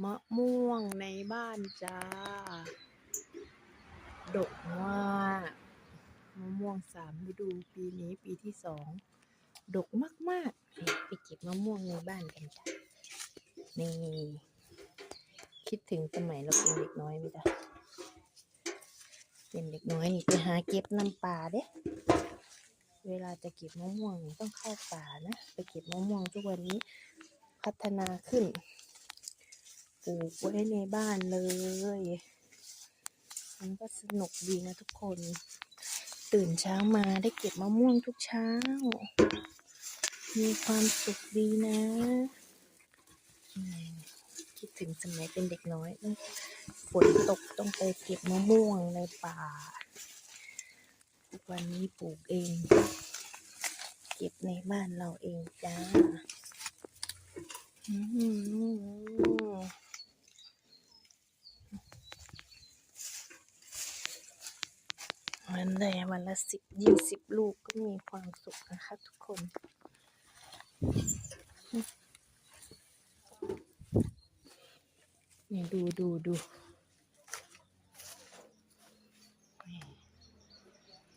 มะม่วงในบ้านจ้า ดกมากมะม่วงสามฤดูปีนี้ปีที่สองดกมากๆ ไปเก็บมะม่วงในบ้านกันจ้ะนี่คิดถึงสมัยเราเป็นเด็กน้อยไหมจ๊ะเป็นเด็กน้อยนี่ไปหาเก็บน้ำป่าเด้เวลาจะเก็บมะม่วงต้องเข้าป่านะ ไปเก็บมะม่วงทุกวันนี้ พัฒนาขึ้น ปลูกไว้ในบ้านเลย มันก็สนุกดีนะทุกคน ตื่นเช้ามาได้เก็บมะม่วงทุกเช้า มีความสุขดีนะ คิดถึงสมัยเป็นเด็กน้อยฝนตกต้องไปเก็บมะม่วงในป่า วันนี้ปลูกเอง เก็บในบ้านเราเองจ้า อืม วันละวันละสิบยี่สิบลูกก็มีความสุขนะคะทุกคน นี่ดูดูดู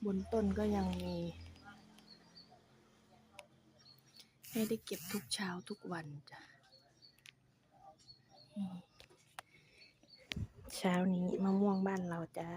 บนต้นก็ยังมีให้ได้เก็บทุกเช้าทุกวันจ้ะเช้านี้มะม่วงบ้านเราจ้า